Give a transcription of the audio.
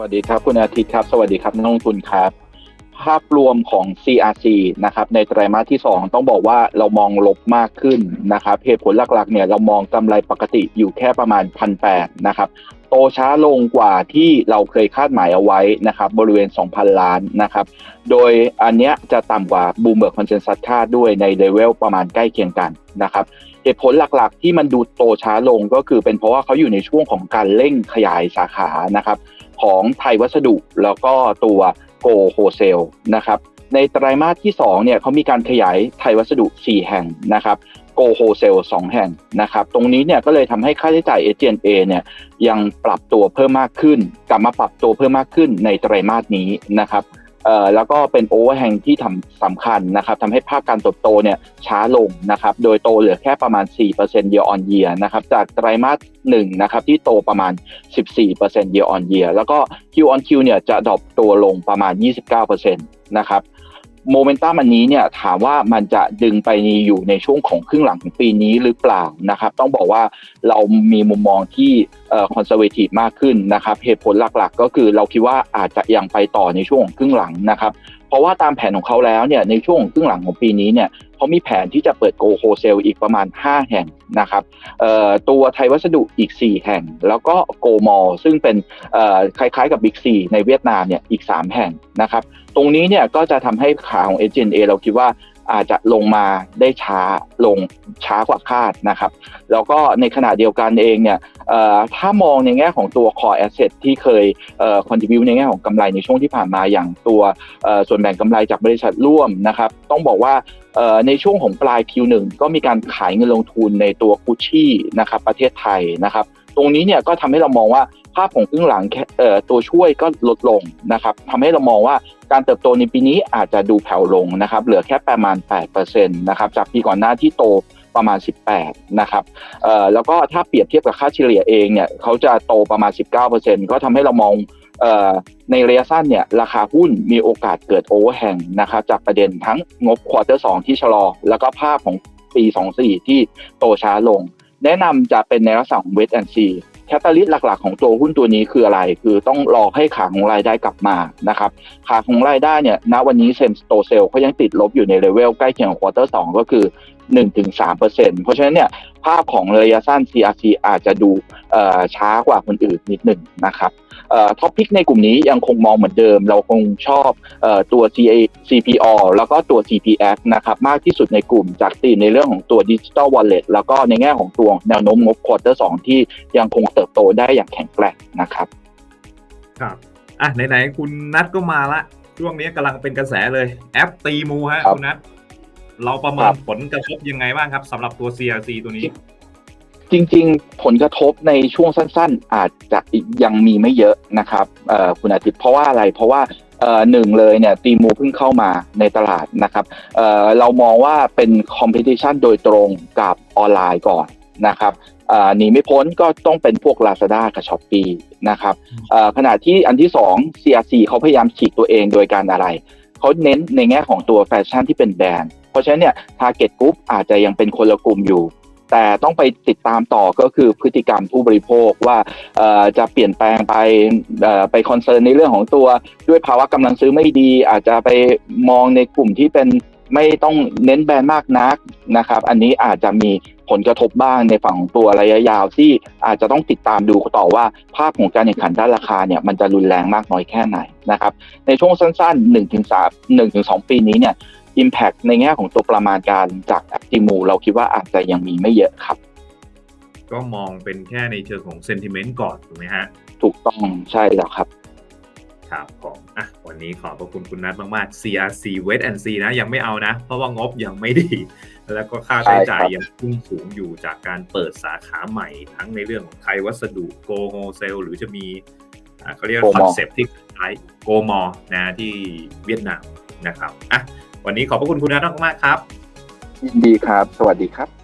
วัสดีครับ คุณอาทิตย์ครับ สวัสดีครับนักลงทุนครับ ภาพรวมของ CRC นะครับในไตรมาสที่ 2 ต้องบอกว่าเรามองลบมากขึ้นนะครับเหตุผลหลักๆเนี่ยเรามองกำไรปกติอยู่แค่ประมาณพันแปนะครับโตช้าลงกว่าที่เราเคยคาดหมายเอาไว้นะครับบริเวณ 2,000 ล้านนะครับ โดยอันเนี้ยจะต่ำกว่าบูมเบิร์กคอนเซนแซสคาดด้วยในเลเวลประมาณใกล้เคียงกันนะครับเหตุผลหลักๆ ที่มันดูโตช้าลงก็คือเป็นเพราะว่าเขาอยู่ในช่วงของการเร่งขยายสาขานะครับ ของไทยวัสดุแล้วก็ตัวโกโฮเซลนะครับในไตรมาสที่2เนี่ยเขามีการขยายไทยวัสดุ 4 แห่งนะครับโกโฮเซลสองแห่งนะครับ ตรงนี้เนี่ยก็เลยทำให้ค่าใช้จ่ายเอ a เนี่ยยังปรับตัวเพิ่มมากขึ้น กลับมาปรับตัวเพิ่มมากขึ้นในไตรมาสนี้นะครับ เอ่อแล้วก็เป็นโอเวอร์แฮงที่ทำสำคัญนะครับทำให้ภาคการเติบโตเนี่ยช้าลงนะครับโดยโตเหลือแค่ประมาณ 4% year on year นะครับจากไตรมาสหนึ่งนะครับที่โตประมาณ 14% year on year แล้วก็ Q on Q เนี่ยจะดรอปตัวลงประมาณ 29%นะครับ โมเมนตัมอันนี้เนี่ยถามว่ามันจะดึงไปอยู่ในช่วงของครึ่งหลังของปีนี้หรือเปล่านะครับ ต้องบอกว่าเรามีมุมมองที่คอนเซอร์เวทีฟมากขึ้นนะครับ เหตุผลหลักๆ ก็คือเราคิดว่าอาจจะยังไปต่อในช่วงของครึ่งหลังนะครับ เพราะว่าตามแผนของเขาแล้วเนี่ยในช่วงของครึ่งหลังของปีนี้เนี่ยเขามีแผนที่จะเปิดโกโฮเซลอีกประมาณ 5 แห่งนะครับตัวไทยวัสดุอีก 4 แห่ง แล้วก็โกมอลซึ่งเป็นคล้ายๆกับบิ๊กซีในเวียดนามเนี่ยอีก 3 แห่งนะครับ ตรงนี้เนี่ยก็จะทำให้ขาของเอเจนเอเราคิดว่าอาจจะลงมาได้ช้าลงช้ากว่าคาดนะครับ แล้วก็ในขณะเดียวกันเองเนี่ยถ้ามองในแง่ของตัว core asset ที่เคย contribu ในแง่ของกำไรในช่วงที่ผ่านมาอย่างตัวส่วนแบ่งกำไรจากบริษัทร่วมนะครับ ต้องบอกว่าในช่วงของปลาย Q1 ก็มีการขายเงินลงทุนในตัวกุชชี่นะครับประเทศไทยนะครับ ตรงนี้เนี่ยก็ทำให้เรามองว่า ภาพของครึ่งหลังตัวช่วยก็ลดลงนะครับทำให้เรามองว่าการเติบโตในปีนี้อาจจะดูแผ่วลงนะครับ เหลือแค่ประมาณ8%นะครับ จากปีก่อนหน้าที่โตประมาณ 18 นะครับแล้วก็ถ้าเปรียบเทียบกับค่าเฉลี่ยเองเนี่ยเขาจะโตประมาณ 19%ก็ทำให้เรามองในระยะสั้นเนี่ยราคาหุ้นมีโอกาสเกิดโอเวอร์แฮงนะครับจากประเด็นทั้งงบควอเตอร์สที่ชะลอ แล้วก็ภาพของปี 24 ที่โตช้าลง แนะนำจะเป็นในลักษณะของเวทแอนซี แคตตาลิสต์หลักๆ ของตัวหุ้นตัวนี้คืออะไร คือต้องรอให้ขาของรายได้กลับมานะครับขาของรายได้เนี่ยณวันนี้เซมสโตเซลเขายังติดลบอยู่ในเลเวลใกล้เคียงกับควอเตอร์สก็คือ 1-3%เพราะฉะนั้นเนี่ย ภาพของระยะสั้น CRC อาจจะดูช้ากว่าคนอื่นนิดหนึ่งนะครับท็อปพิกในกลุ่มนี้ยังคงมองเหมือนเดิม เราคงชอบตัว CA CPO แล้วก็ตัว CPF นะครับมากที่สุดในกลุ่มจากตีมในเรื่องของตัว Digital Wallet แล้วก็ในแง่ของตัวแนวโน้มงบควอเตอร์สที่ยังคงเติบโตได้อย่างแข็งแกร่งนะครับครับอะไหนๆคุณนัทก็มาละช่วงนี้กำลังเป็นกระแสเลยแอปตีมูฮะคุณนัท เราประเมินผลกระทบยังไงบ้างครับสำหรับตัว CRC ตัวนี้ จริง ๆ ผลกระทบในช่วงสั้น ๆ อาจจะยังมีไม่เยอะนะครับคุณอาทิตย์เพราะว่าอะไรเพราะว่าหนึ่งเลยเนี่ยตีมูเพิ่งเข้ามาในตลาดนะครับเเรามองว่าเป็นคอมเพติชันโดยตรงกับออนไลน์ก่อนนะครับหนีไม่พ้นก็ต้องเป็นพวก Lazada กับ s h อ p e e นะครับขณะที่อันที่ 2 CRC เขาพยายามฉีกตัวเองโดยการอะไร เขาเน้นในแง่ของตัวแฟชั่นที่เป็นแบรนด์เพ ราะฉะนั้นเนี่ย Target Group อาจจะยังเป็นคนละกลุ่มอยู่ แต่ต้องไปติดตามต่อก็คือพฤติกรรมผู้บริโภคว่าจะเปลี่ยนแปลงไปไปคอนเซิร์นในเรื่องของตัวด้วยภาวะกำลังซื้อไม่ดี อาจจะไปมองในกลุ่มที่เป็นไม่ต้องเน้นแบรนด์มากนักนะครับ อันนี้อาจจะมีผลกระทบบ้างในฝั่งของตัวระยะยาวที่อาจจะต้องติดตามดูต่อว่าภาพของการแข่งขันด้านราคาเนี่ยมันจะรุนแรงมากน้อยแค่ไหนนะครับ ในช่วงสั้นๆ1-3 1-2 ปีนี้เนี่ย Impact ในแง่ของตัวประมาณการจากแอปติมูเราคิดว่าอาจจะยังมีไม่เยอะครับ ก็มองเป็นแค่ในเชิงของเซนติเมนต์ก่อนถูกไหมฮะ ถูกต้องใช่แล้วครับครับผมอะวันนี้ขอบพระคุณคุณนัทมากๆ CRC Wait and See นะ ยังไม่เอานะ เพราะว่างบยังไม่ดี แล้วก็ค่าใช้จ่ายยังพุ่งสูงอยู่จากการเปิดสาขาใหม่ ทั้งในเรื่องของไทยวัสดุโกโฮเซลหรือจะมีเขาเรียกคอนเซปที่คล้ายโกมอนะที่เวียดนามนะครับอะ วันนี้ขอบพระคุณคุณนัทมากครับยินดีครับ สวัสดีครับ